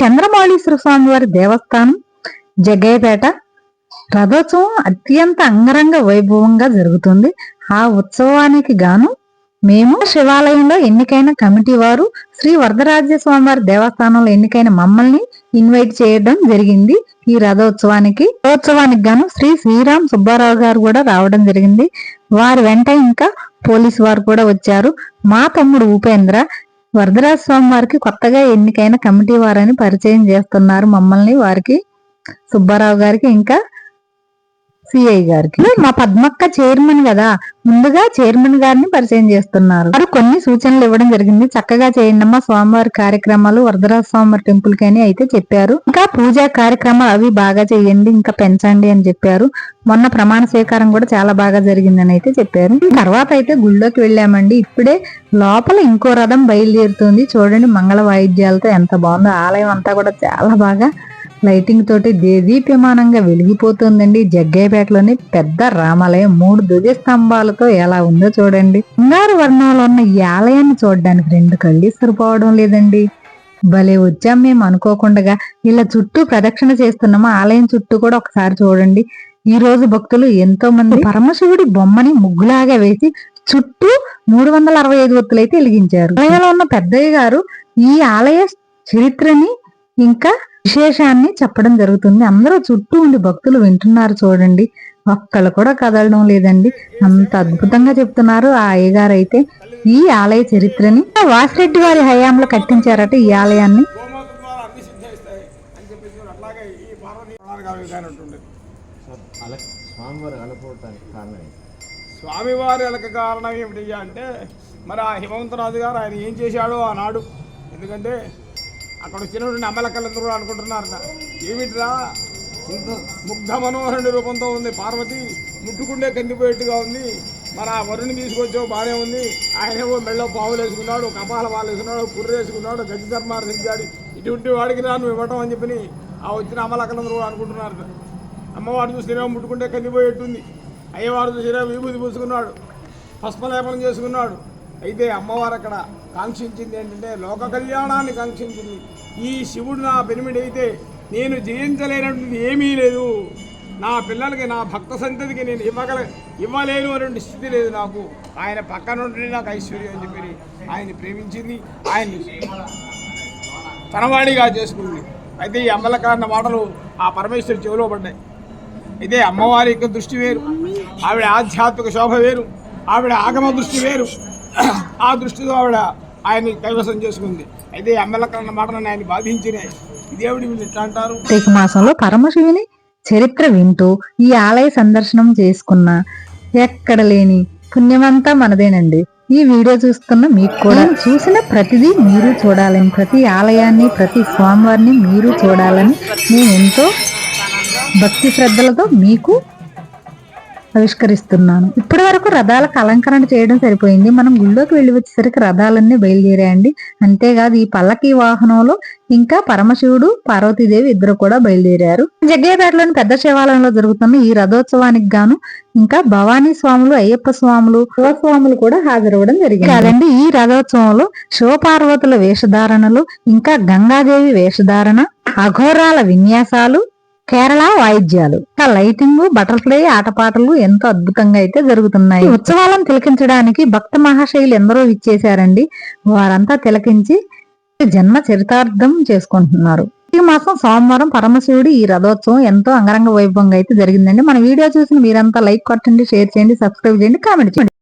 చంద్రమౌళీశ్వర స్వామి వారి దేవస్థానం జగ్గయ్యపేట. రథోత్సవం అత్యంత అంగరంగ వైభవంగా జరుగుతుంది. ఆ ఉత్సవానికి గాను మేము శివాలయంలో ఎన్నికైన కమిటీ వారు శ్రీ వరదరాజ్య స్వామివారి దేవస్థానంలో ఎన్నికైన మమ్మల్ని ఇన్వైట్ చేయడం జరిగింది. ఈ రథోత్సవానికి రథోత్సవానికి గాను శ్రీ శ్రీరామ్ సుబ్బారావు గారు కూడా రావడం జరిగింది. వారి వెంట ఇంకా పోలీసు వారు కూడా వచ్చారు. మా తమ్ముడు ఉపేంద్ర వరదరాజ స్వామి వారికి కొత్తగా ఎన్నికైన కమిటీ వారని పరిచయం చేస్తున్నారు మమ్మల్ని వారికి సుబ్బారావు గారికి. ఇంకా సిఐ గారికి. మా పద్మక్క చైర్మన్ కదా ముందుగా చైర్మన్ గారిని పరిచయం చేస్తున్నారు. వారు కొన్ని సూచనలు ఇవ్వడం జరిగింది. చక్కగా చేయండి అమ్మా స్వామివారి కార్యక్రమాలు వరదరాజ స్వామివారి టెంపుల్కి అని అయితే చెప్పారు. ఇంకా పూజా కార్యక్రమాలు అవి బాగా చేయండి ఇంకా పెంచండి అని చెప్పారు. మొన్న ప్రమాణ స్వీకారం కూడా చాలా బాగా జరిగిందని అయితే చెప్పారు. తర్వాత అయితే గుళ్ళోకి వెళ్ళామండి. ఇప్పుడే లోపల ఇంకో రథం బయలుదేరుతుంది. చూడండి మంగళ వాయిద్యాలతో ఎంత బాగుందో ఆలయం అంతా కూడా చాలా బాగా లైటింగ్ తోటి దేదీప్యమానంగా వెలిగిపోతుందండి. జగ్గయ్యపేటలోని పెద్ద రామాలయం మూడు ధ్వజ స్తంభాలతో ఎలా ఉందో చూడండి. బంగారు వర్ణంలో ఉన్న ఈ ఆలయాన్ని చూడడానికి రెండు కళ్ళు సరిపోవడం లేదండి. భలే వచ్చాం మేము అనుకోకుండా ఇలా చుట్టూ ప్రదక్షిణ చేస్తున్నాము ఆలయం చుట్టూ కూడా ఒకసారి చూడండి. ఈ రోజు భక్తులు ఎంతో మంది పరమశివుడి బొమ్మని ముగ్గులాగా వేసి చుట్టూ మూడు వందల అరవై ఐదు ఒత్తులు అయితే వెలిగించారు. ఆలయంలో ఉన్న పెద్దయ్య గారు ఈ ఆలయ చరిత్రని ఇంకా విశేషాన్ని చెప్పడం జరుగుతుంది. అందరూ చుట్టూ ఉండి భక్తులు వింటున్నారు చూడండి. ఒక్కళ్ళు కూడా కదలడం లేదండి. అంత అద్భుతంగా చెప్తున్నారు ఆ అయ్యగారు అయితే ఈ ఆలయ చరిత్రని వాసిరెడ్డి వారి హయాంలో కట్టించారట ఈ ఆలయాన్ని. స్వామివారు ఎలక కారణం ఏమిటి అంటే మరి ఆ హిమవంతరాజు గారు ఆయన ఏం చేశాడో ఆనాడు. ఎందుకంటే అక్కడ వచ్చినటువంటి అమ్మలక్కలందరూ అనుకుంటున్నారట. ఏమిట్రా? ఇంత ముగ్ధ మనోహరుని రూపంతో ఉంది. పార్వతి ముట్టుకుండే కందిపోయేట్టుగా ఉంది. మరి ఆ వరుణ్ణి తీసుకొచ్చావు బాగానే ఉంది. ఆయనేమో మెళ్ళో పావులు వేసుకున్నాడు కపాల పాలు వేసుకున్నాడు కుర్ర వేసుకున్నాడు గడ్డి ధర్మాలు దించాడు ఇటువంటి వాడికి రా నువ్వు ఇవ్వటం అని చెప్పని ఆ వచ్చిన అమ్మలక్కలందరూ అనుకుంటున్నారట. అమ్మవారు చూస్తేనేమో ముట్టుకుంటే కందిపోయేట్టుంది. అయ్యవారు చూసినా విభూతి పూసుకున్నాడు. పస్పలేపనం చేసుకున్నాడు. అయితే అమ్మవారు అక్కడ కాంక్షించింది ఏంటంటే లోక కళ్యాణాన్ని కాంక్షించింది. ఈ శివుడు నా పెనిమిడైతే నేను జయించలేనటువంటిది ఏమీ లేదు. నా పిల్లలకి నా భక్త సంతతికి నేను ఇవ్వగల ఇవ్వలేను అనే స్థితి లేదు నాకు. ఆయన పక్కన ఉంటే నాకు ఐశ్వర్యం అని చెప్పి ఆయన ప్రేమించింది. ఆయన్ని తనవాడిగా చేసుకుంది. అయితే ఈ అమ్మలకారణ మాటలు ఆ పరమేశ్వరి చెవిలో పడ్డాయి. అయితే అమ్మవారి యొక్క దృష్టి వేరు. ఆవిడ ఆధ్యాత్మిక శోభ వేరు. ఆవిడ ఆగమ దృష్టి వేరు. ఆ దృష్టితో ఆవిడ ఆయన్ని కైవసం చేసుకుంది. అయితే ఈ అమ్మలకరణ మాటలను ఆయన బాధించినాయి ఇదేవిడి వీళ్ళు ఎట్లా అంటారు? కార్తీక మాసంలో పరమశివుని చరిత్ర వింటూ ఈ ఆలయ సందర్శనం చేసుకున్న ఎక్కడ లేని పుణ్యమంతా మనదేనండి. ఈ వీడియో చూస్తున్న మీకు కూడా చూసిన ప్రతిదీ మీరు చూడాలని ప్రతి ఆలయాన్ని ప్రతి స్వామివారిని మీరు చూడాలని నేను ఎంతో భక్తి శ్రద్ధలతో మీకు ఆవిష్కరిస్తున్నాను. ఇప్పటి వరకు రథాలకు అలంకరణ చేయడం సరిపోయింది. మనం గుళ్ళోకి వెళ్ళి వచ్చేసరికి రథాలన్నీ బయలుదేరాయండి. అంతేకాదు ఈ పల్లకి వాహనంలో ఇంకా పరమశివుడు పార్వతీదేవి ఇద్దరు కూడా బయలుదేరారు. జగ్గయ్యపేటలోని పెద్ద శివాలయంలో జరుగుతున్న ఈ రథోత్సవానికి గాను ఇంకా భవానీ స్వాములు అయ్యప్ప స్వాములు శివస్వాములు కూడా హాజరవ్వడం జరిగింది. కాదండి ఈ రథోత్సవంలో శివపార్వతుల వేషధారణలు ఇంకా గంగాదేవి వేషధారణ అఘోరాల విన్యాసాలు కేరళ వాయిద్యాలు. ఇంకా లైటింగ్ బటర్ఫ్లై ఆటపాటలు ఎంతో అద్భుతంగా అయితే జరుగుతున్నాయి. ఉత్సవాలను తిలకించడానికి భక్త మహాశైలు ఎందరో ఇచ్చేశారండి వారంతా తిలకించి జన్మ చరితార్థం చేసుకుంటున్నారు. ఈ మాసం సోమవారం పరమశివుడి ఈ రథోత్సవం ఎంతో అంగరంగ వైభవంగా అయితే జరిగిందండి. మన వీడియో చూసిన మీరంతా లైక్ కొట్టండి షేర్ చేయండి సబ్స్క్రైబ్ చేయండి కామెంట్ చేయండి.